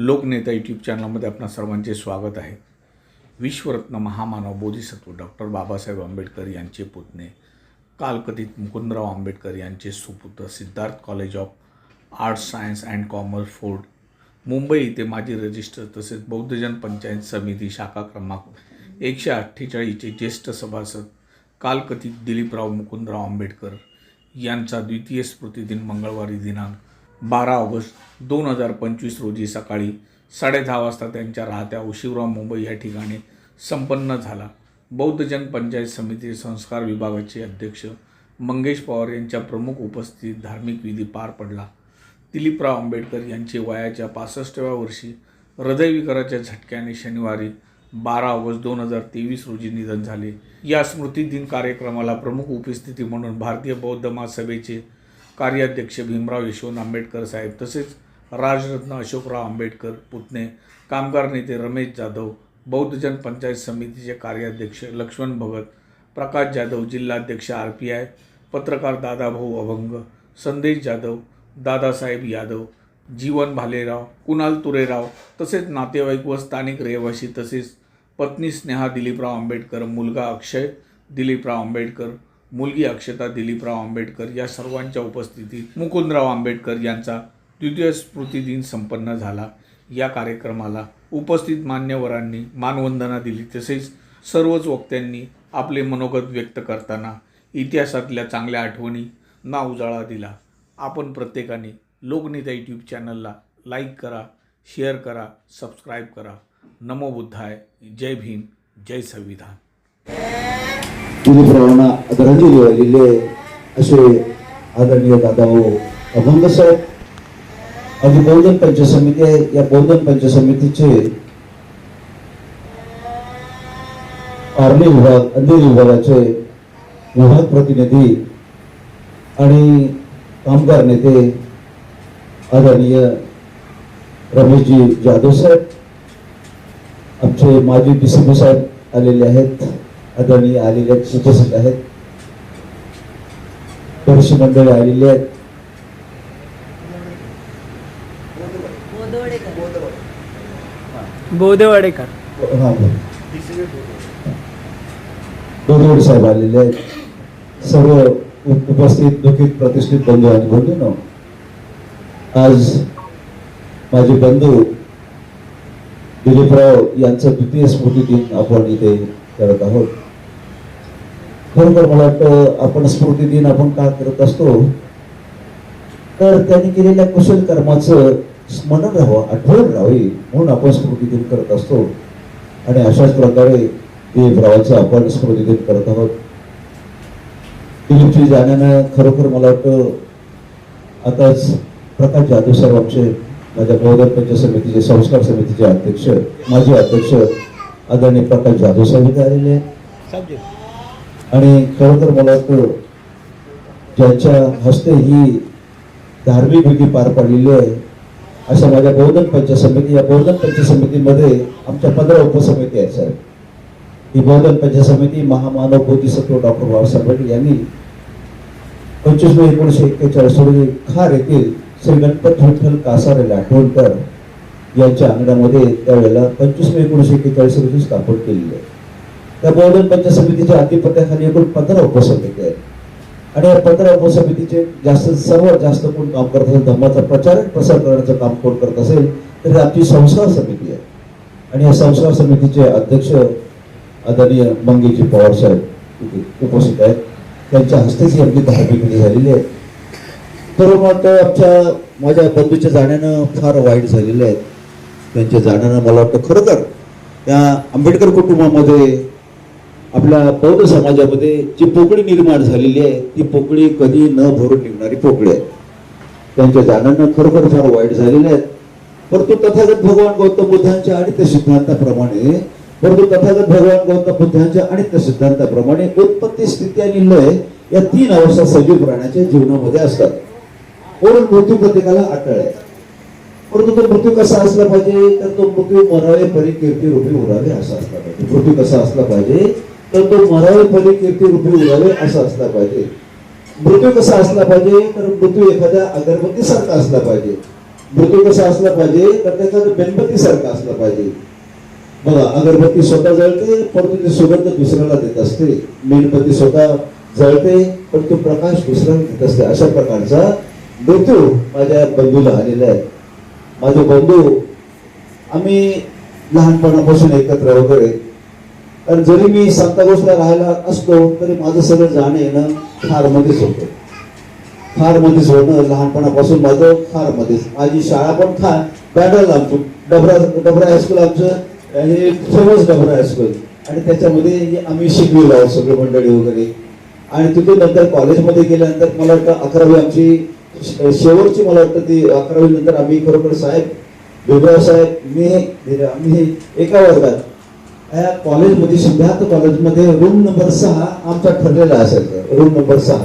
लोकनेता YouTube चॅनलमध्ये आपणा सर्वांचे स्वागत आहे. विश्वरत्न महामानव बोधिसत्व डॉक्टर बाबासाहेब आंबेडकर यांचे पुतणे कालकथित मुकुंदराव आंबेडकर यांचे सुपुत्र Siddharth college of arts science and commerce Fort Mumbai येथे माजी रजिस्टर तसेच बौद्धजन पंचायत समिती शाखा क्रमांक एकशे अठ्ठेचाळीसचे ज्येष्ठ सभासद कालकथित दिलीपराव मुकुंदराव आंबेडकर यांचा द्वितीय स्मृतिदिन मंगळवारी दिनांक बारा ऑगस्ट दोन हजार पंचवीस रोजी सकाळी साडेदहा वाजता त्यांच्या राहत्या उशिवराव मुंबई या ठिकाणी संपन्न झाला. बौद्धजन पंचायत समिती संस्कार विभागाचे अध्यक्ष मंगेश पवार यांच्या प्रमुख उपस्थितीत धार्मिक विधी पार पडला. दिलीपराव आंबेडकर यांचे वयाच्या पासष्टव्या वर्षी हृदयविकाराच्या झटक्याने शनिवारी बारा ऑगस्ट दोन हजार तेवीस रोजी निधन झाले. या स्मृतिदिन कार्यक्रमाला प्रमुख उपस्थिती म्हणून भारतीय बौद्ध महासभेचे कार्याध्यक्ष भीमराव यशवंत आंबेडकर साहेब तसेच राजरत्न अशोकराव आंबेडकर पुतणे कामगार नेते रमेश जाधव बौद्धजन पंचायत समितीचे कार्याध्यक्ष लक्ष्मण भगत प्रकाश जाधव जिल्हाध्यक्ष आर पी आय पत्रकार दादाभाऊ अभंग संदेश जाधव दादासाहेब यादव जीवन भालेराव कुणाल तुरेराव तसेच नातेवाईक व स्थानिक रहिवासी तसेच पत्नी स्नेहा दिलीपराव आंबेडकर मुलगा अक्षय दिलीपराव आंबेडकर मुलगी अक्षता दिलीपराव आंबेडकर या सर्वांच्या उपस्थितीत मुकुंदराव आंबेडकर यांचा द्वितीय स्मृतिदिन संपन्न झाला. या कार्यक्रमाला उपस्थित मान्यवरांनी मानवंदना दिली. तसेच सर्वच वक्त्यांनी आपले मनोगत व्यक्त करताना इतिहासातल्या चांगल्या आठवणी ना उजाळा दिला. आपण प्रत्येकाने लोकनेता यूट्यूब चॅनलला लाईक करा शेअर करा सबस्क्राईब करा. नमो बुद्धाय. जय भीम. जय संविधान. दिलीपरावांना आदरांजली वाहिलेली आहे असे आदरणीय दादाभाऊ अभंग साहेब आणि बहुजन पंचायत समिती आहे. या बहुजन पंचायत समितीचे आर्मी विभाग अंधेरी विभागाचे विभाग प्रतिनिधी आणि कामगार नेते आदरणीय रमेशजी जाधव साहेब आमचे माजी डी सी पी साहेब आलेले आहेत. आदरणीय आलेले आहेत उपस्थित आहेत. बरीचशी मंडळी आलेली आहेत. दोनवडे साहेब आलेले आहेत. सर्व उपस्थित दुखित प्रतिष्ठित बंधू आणि बंधूंनो आज माझे बंधू दिलीपराव यांचं द्वितीय स्मृती दिन आपण इथे करत आहोत. खरोखर मला वाटतं आपण स्मृती दिन आपण का करत असतो? तर त्यांनी केलेल्या कुशल कर्माचं स्मरण राहावं आठवण राहावी म्हणून आपण स्मृती दिन करत असतो. आणि अशाच प्रकारे देवरावाचं आपण स्मृती दिन करत आहोत. दिलीपजी जाण्यानं खरोखर मला वाटतं आताच प्रकाश जाधव साहेब आमचे माझ्या बौद्ध पंचायत समितीचे संस्कार समितीचे अध्यक्ष माजी अध्यक्ष आदरणीय प्रकाश जाधव साहेब इथे आलेले आहेत. आणि खरोखर मला वाटतं ज्यांच्या हस्ते ही धार्मिक विधी पार पडलेली आहे अशा माझ्या बहुजन पंचायत समिती या बहुजन पंचायत समितीमध्ये आमच्या पंधरा उपसमिती आहेत साहेब. ही बहुजन पंचायत समिती महामानव बोधिसत्व डॉक्टर बाबासाहेब आंबेडकर यांनी पंचवीस मे एकोणीसशे एक्केचाळीस रोजी खार येथील श्री गणपत विठ्ठल कासारे लाठवणकर यांच्या अंगणामध्ये त्यावेळेला पंचवीस मे एकोणीसशे एक्केचाळीस रोजी स्थापन केलेली आहे. त्या बहुजन पंचायत समितीच्या अधिपत्याखाली एकूण पंधरा उपसमिती आहेत. आणि या पंधरा उपसमितीचे जास्त सर्वात जास्त कोण काम करत असेल धर्माचा प्रचार प्रसार करण्याचं काम कोण करत असेल तर आमची संस्कार समिती आहे. आणि या संस्कार समितीचे अध्यक्ष आदरणीय मंगेजी पवार साहेब उपस्थित आहेत. त्यांच्या हस्तेच ही आपली धार्मिक विधी झालेली आहे तर मग आमच्या माझ्या बंधूच्या जाण्यानं फार वाईट झालेले आहेत त्यांच्या जाण्यानं मला वाटतं खरोखर त्या आंबेडकर कुटुंबामध्ये आपल्या बौद्ध समाजामध्ये जी पोकळी निर्माण झालेली आहे ती पोकळी कधी न भरून निघणारी पोकळी आहे. त्यांच्या जाण्यानं खरोखर फार वाईट झालेले आहेत परंतु तथागत भगवान गौतम बुद्धांच्या आणि त्या सिद्धांताप्रमाणे परंतु तथागत भगवान गौतम बुद्धांच्या आणि त्या सिद्धांताप्रमाणे उत्पत्ती स्थिती आणि लय या तीन अवस्था सजीव प्राण्याच्या जीवनामध्ये असतात. म्हणून मृत्यू प्रत्येकाला अटळ आहे. परंतु तो मृत्यू कसा असला पाहिजे तर तो मृत्यू मरावे परी कीर्ती रूपी उरावे असा असला पाहिजे. मृत्यू कसा असला पाहिजे तर तो मरावे परी कीर्ती रूपी उरावे असा असला पाहिजे. मृत्यू कसा असला पाहिजे तर मृत्यू एखाद्या अगरबत्तीसारखा असला पाहिजे. मृत्यू कसा असला पाहिजे तर त्याचा मेणबत्ती सारखा असला पाहिजे. बघा अगरबत्ती स्वतः जळते परंतु ती सुगंध दुसऱ्याला देत असते. मेणबत्ती स्वतः जळते पण तो प्रकाश दुसऱ्याला देत असते. अशा प्रकारचा मृत्यू माझ्या बंधूला आलेला आहे. माझे बंधू आम्ही लहानपणापासून एकत्र वगैरे. कारण जरी मी सांतागोसला राहायला असतो तरी माझं सगळं जाणं येणं फार मध्येच होतं. फार मध्येच होणं लहानपणापासून माझं फार मध्येच. माझी शाळा पण फार बॅडल आमचं. डबरा डबरा हायस्कूल आमचं हे फेमस डबरा हायस्कूल आणि त्याच्यामध्ये हे आम्ही शिकलेलो आहोत सगळे मंडळी वगैरे. आणि तिथे नंतर कॉलेजमध्ये गेल्यानंतर मला वाटतं अकरावी आमची शेवटची मला वाटतं ती अकरावी नंतर आम्ही खरोखर साहेब बेबराव साहेब मी आम्ही एका वर्गात या कॉलेजमध्ये सिद्धार्थ कॉलेजमध्ये रूम नंबर सहा आमचा ठरलेला असायचा रूम नंबर सहा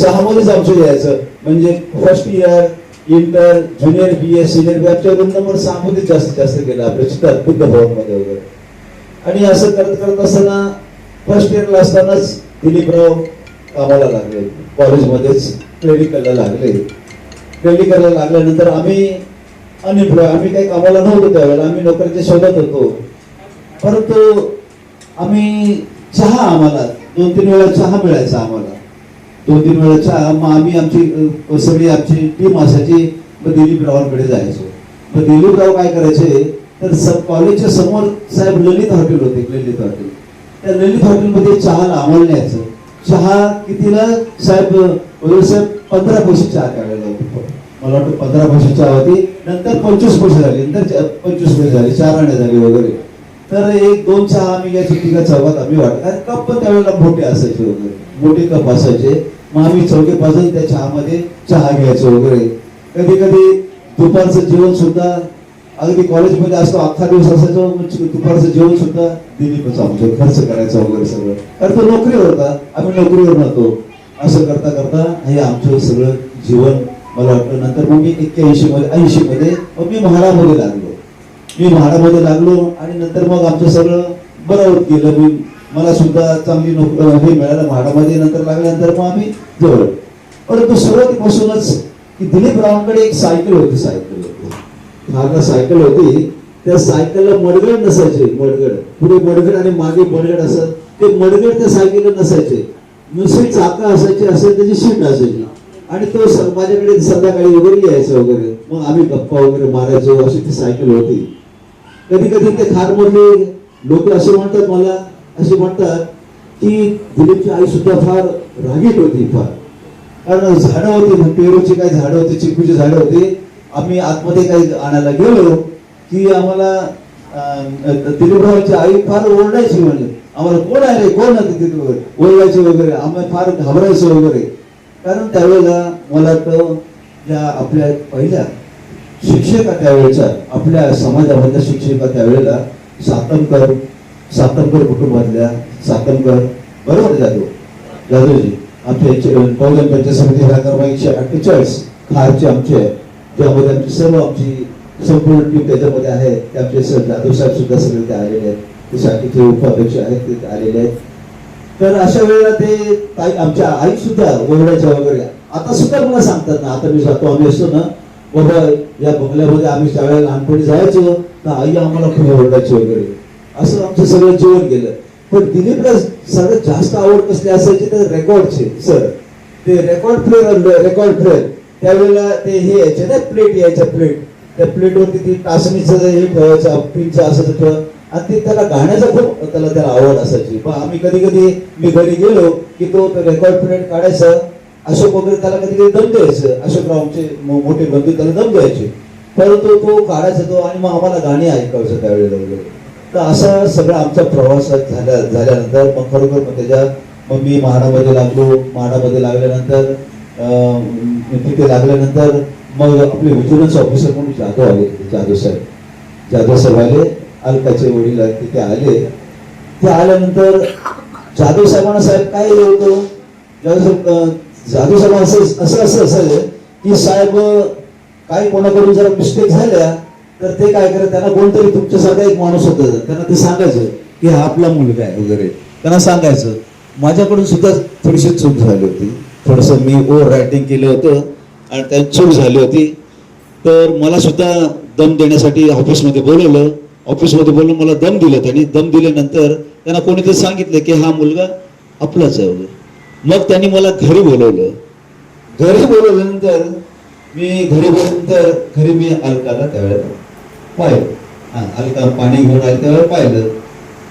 सहा. मध्येच आमचं यायचं. म्हणजे first year inter junior B S senior B आमच्या रूम नंबर सहा मध्ये जास्तीत जास्त गेला आपल्या चित्रात बुद्ध भवनमध्ये वगैरे. आणि असं करत करत असताना फर्स्ट इयरला असतानाच दिलीपराव कामाला लागले. कॉलेजमध्येच. क्लिनिकलला लागले. क्लिनिकलला लागल्यानंतर आम्ही अनएम्प्लॉय आम्ही काही कामाला नव्हतो त्यावेळेला आम्ही नोकरीच्या शोधात होतो. परंतु आम्ही चहा आम्हाला दोन तीन वेळा चहा मिळायचा आम्हाला. दोन तीन वेळा चहा मग आम्ही आमची सगळी आमची टीम असायची मग दिलीपरावांकडे जायचो. मग दिलीपराव काय करायचे तर स- कॉलेजच्या समोर साहेब ललित हॉटेल होते ललित हॉटेल. त्या ललित हॉटेलमध्ये चहाला आम्हाला न्यायचं. चहा कितीला? साहेब साहेब पंधरा पैसे चहा काढायला होती मला वाटतं पंधरा पैसे चहा होती. नंतर पंचवीस पैसे झाले. नंतर पंचवीस पैसे झाले. चार आणे झाले वगैरे. तर एक दोन चहा आम्ही घ्यायचो. तिघा चौकात आम्ही वाटत आणि कप पण त्यावेळेला मोठे असायचे वगैरे. मोठे कप असायचे. मग आम्ही चौघे त्या चहामध्ये चहा घ्यायचो वगैरे. कधी कधी दुपारचं जेवण सुद्धा अगदी कॉलेजमध्ये असतो अख्खा दिवस असायचो म्हणजे दुपारचं जेवण सुद्धा दिलीपच आमचं खर्च करायचा वगैरे सगळं. तर तो नोकरीवर होता आम्ही नोकरीवर नव्हतो असं करता करता हे आमचं सगळं जीवन मला वाटलं. नंतर मग मी एक्क्याऐंशी मध्ये ऐंशी मध्ये मग मी म्हाडामध्ये लागलो. मी म्हाडामध्ये लागलो आणि नंतर मग आमचं सगळं बरं होत गेलं. मी मला सुद्धा चांगली नोकरी हे मिळालं म्हाडामध्ये नंतर लागल्यानंतर मग आम्ही जवळ. परंतु सुरुवातीपासूनच की दिलीप रावांकडे एक सायकल होती सायकल. होती मागं सायकल होती. त्या सायकलला मडगड नसायचे मडगड. पुढे मडगड आणि मागे मडगड असत ते मडगड त्या सायकलला नसायचे. नुसती चाकं असायचे असेल त्याची शीट असायची. आणि तो माझ्याकडे संध्याकाळी वगैरे यायचा वगैरे. मग आम्ही गप्पा वगैरे मारायचो अशी ती सायकल होती. कधी कधी ते खारमधले लोक असे म्हणतात मला असे म्हणतात की दिलीपची आई सुद्धा फार रागीट होती फार. कारण झाडं होती पेरूची काही झाडं होती चिकूची झाडं होती. आम्ही आतमध्ये काही आणायला गेलो की आम्हाला अं, दिलीपरावांची आई फार ओरडायची म्हणजे आम्हाला कोण आहे रे? कोण होते तिथे वगैरे ओरडायचे वगैरे. आम्ही फार घाबरायचो वगैरे. कारण त्यावेळेला मला तो ज्या आपल्या पहिल्या शिक्षका त्यावेळेच्या आपल्या समाजामधल्या शिक्षिका त्यावेळेला सातमकर सातमकर कुटुंबातल्या सातमकर बरोबर जाधव जाधवजी आमचे पौजन पंचायत समिती ह्या एकशे अठ्ठेचाळीस खारचे आमचे आहे. ज्यामध्ये आमची सर्व आमची संपूर्ण टीम त्याच्यामध्ये आहे. आमचे सर जाधव साहेब सुद्धा सगळे ते आलेले आहेत. ते शाखेचे उपाध्यक्ष आहेत ते आलेले आहेत. तर अशा वेळेला ते ताई आमच्या आई सुद्धा ओरडायच्या वगैरे. आता सुद्धा मला सांगतात ना आता मी जातो आम्ही असतो ना बाबा या बंगल्यामध्ये आम्ही ज्यावेळेला लहानपणी जायचो तर आई आम्हाला खूप ओरडायची वगैरे. असं आमचं सगळं जीवन गेलं. पण दिलीपला सगळ्यात जास्त आवड कसली असायची? तर रेकॉर्डचे सर ते रेकॉर्ड प्लेअर रेकॉर्ड प्लेअर त्यावेळेला ते हे यायचे ना प्लेट यायच्या प्लेट. त्या प्लेटवरती ती टाचणीचं हे ठेवायचं पिनचं असं ठेव. आणि ते त्याला गाण्याचा खूप त्याला त्याला आवड असायची. पण आम्ही कधी कधी मी घरी गेलो की तो रेकॉर्ड प्लेट काढायचा. अशोक वगैरे त्याला कधी कधी दम द्यायचं. अशोक रावचे मोठे बंधू त्याला दम द्यायचे. परंतु तो काढायचा तो आणि मग आम्हाला गाणी ऐकायचं त्यावेळेला वगैरे. तर असा सगळा आमचा प्रवास झाल्या झाल्यानंतर मग खरोखर मग त्याच्या मग मी म्हाडामध्ये लागलो. म्हाडामध्ये लागल्यानंतर तिथे लागल्यानंतर मग आपले विजिलन्स ऑफिसर म्हणून जाधव आले जाधव साहेब. जाधव साहेब आले अलकाचे वडील आहेत तिथे आले. ते आल्यानंतर जाधव साहेबांना साहेब काय होतो? जाधव साहेब जाधव साहेब असं असं असं असायचं की साहेब काही कोणाकडून जर मिस्टेक झाल्या तर ते काय करत त्यांना कोणतरी तुमच्यासारखा एक माणूस होता. त्यांना ते सांगायचं की हा आपला मुलगा आहे वगैरे. त्यांना सांगायचं. माझ्याकडून सुद्धा थोडीशी चूक झाली होती. थोडंसं मी ओव्हर रायटिंग केलं होतं आणि त्यात चूक झाली होती. तर मला सुद्धा दम देण्यासाठी ऑफिसमध्ये बोलवलं. ऑफिसमध्ये बोलून मला दम दिलं त्यांनी दम दिल्यानंतर त्यांना कोणीतरी सांगितलं की हा मुलगा आपलाच आहे वगैरे. मग त्यांनी मला घरी बोलवलं. घरी बोलवल्यानंतर मी घरी बोलल्यानंतर घरी मी अलकाला त्यावेळेला पाहिलं. हा अलका पाणी घेऊन आले त्यावेळेला पाहिलं.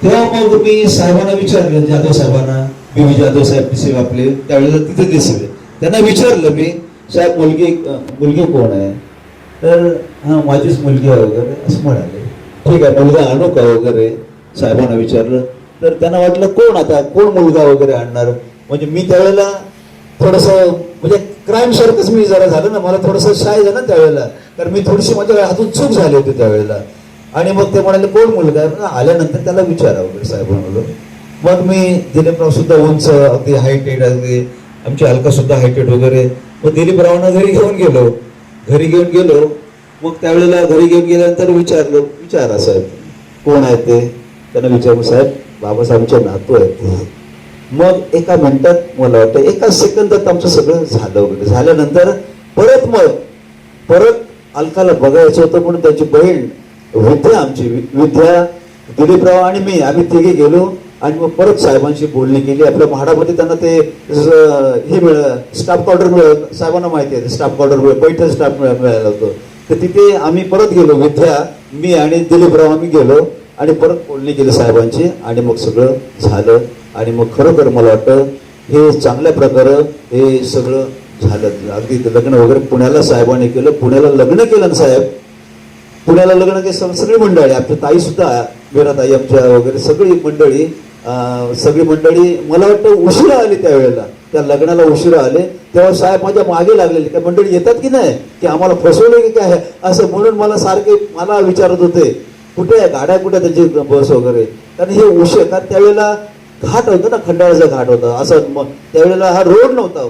तेव्हा मग मी साहेबांना विचारलं जाधव साहेबांना बीबी जाधव साहेब दिसे आपले. त्यावेळेला तिथे दिसले त्यांना विचारलं मी साहेब मुलगी मुलगी कोण आहे? तर हा माझीच मुलगी आहे वगैरे असं म्हणाले. ठीक आहे मुलगा आणू का वगैरे? साहेबांना विचारलं. तर त्यांना वाटलं कोण आता कोण मुलगा वगैरे आणणार? म्हणजे मी त्यावेळेला थोडस म्हणजे क्राईम सारखंच मी जरा झालं ना मला थोडंसं शाय झालं ना त्यावेळेला. कारण मी थोडीशी माझ्या हातून चूक झाली होती त्यावेळेला. आणि मग ते म्हणाले कोण मुलगा? आहे? आल्यानंतर त्याला विचारा वगैरे साहेब म्हणलो मग मी दिलीपराव सुद्धा उंच अगदी हायटेड अगदी आमची अलका सुद्धा हायटेड वगैरे. मग दिलीपरावांना घरी घेऊन गेलो. घरी घेऊन गेलो. मग त्यावेळेला घरी घेऊन गेल्यानंतर विचारलो विचारा साहेब कोण आहे ते? त्यांना विचारलो साहेब बाबासाहेबांचे नातू आहेत मग एका मिनिटात मला वाटतं एका सेकंदात आमचं सगळं झालं वगैरे. झाल्यानंतर परत मग परत अलकाला बघायचं होतं म्हणून त्याची बहीण विद्या आमची वि- विद्या दिलीपराव आणि मी आम्ही तिघे गेलो. आणि मग परत साहेबांशी बोलणी केली. आपल्या म्हाडामध्ये त्यांना ते हे मिळ स्टाफ क्वार्टर मिळ साहेबांना माहिती आहे स्टाफ क्वार्टर मिळ बैठक स्टाफ मिळालं होतं. तर तिथे आम्ही परत गेलो. विद्या मी आणि दिलीपराव आम्ही गेलो आणि परत बोलणी केली साहेबांची आणि मग सगळं झालं. आणि मग खरोखर मला वाटतं हे चांगल्या प्रकारे हे सगळं झालं. अगदी लग्न वगैरे पुण्याला साहेबांनी केलं. पुण्याला लग्न केलं ना साहेब? पुण्याला लग्न केलं. सगळी मंडळी आपली ताई सुद्धा आमच्या वगैरे सगळी मंडळी सगळी मंडळी मला वाटतं उशिरा आली त्यावेळेला. त्या लग्नाला उशिरा आले. तेव्हा साहेब माझ्या मागे लागलेले. काय मंडळी येतात की नाही? की आम्हाला फसवलं की काय? असं म्हणून मला सारखे मला विचारत होते कुठे आहे? गाड्या कुठे त्यांची बस वगैरे? कारण हे उशीर कारण त्यावेळेला घाट होतं ना खंडाळाचा घाट होता. असं मग त्यावेळेला हा रोड नव्हता.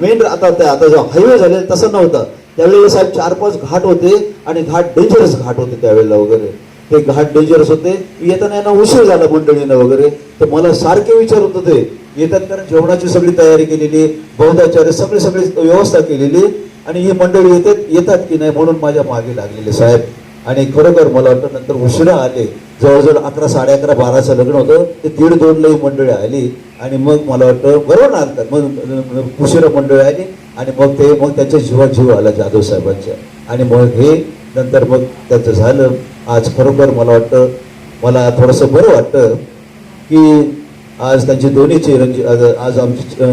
मेन आता त्या आता जो हायवे झाले तसं नव्हता. त्यावेळेला साहेब चार पाच घाट होते आणि घाट डेंजरस घाट होते त्यावेळेला वगैरे. ते घाट डेंजरस होते. येताना यांना उशीर झाला मंडळीनं वगैरे. तर मला सारखे विचारत होते येतात कारण जेवणाची सगळी तयारी केलेली बौद्धाचार्य सगळी सगळी व्यवस्था केलेली आणि ही मंडळी येतात येतात की नाही म्हणून माझ्या मागे लागलेले साहेब. आणि खरोखर मला वाटतं नंतर उशिरा आले. जवळजवळ अकरा साडे अकरा बाराचं लग्न होतं. ते दीड दोनला ही मंडळी आली. आणि मग मला वाटतं बरोबर ना आणतात मग उशिरा मंडळी आली. आणि मग ते मग त्यांच्या जीवात जीव आला जाधव साहेबांच्या. आणि मग हे नंतर मग त्यांचं झालं. आज खरोखर मला वाटतं मला थोडंसं बरं वाटतं की आज त्यांची दोन्ही चिरंजी आज आज आमची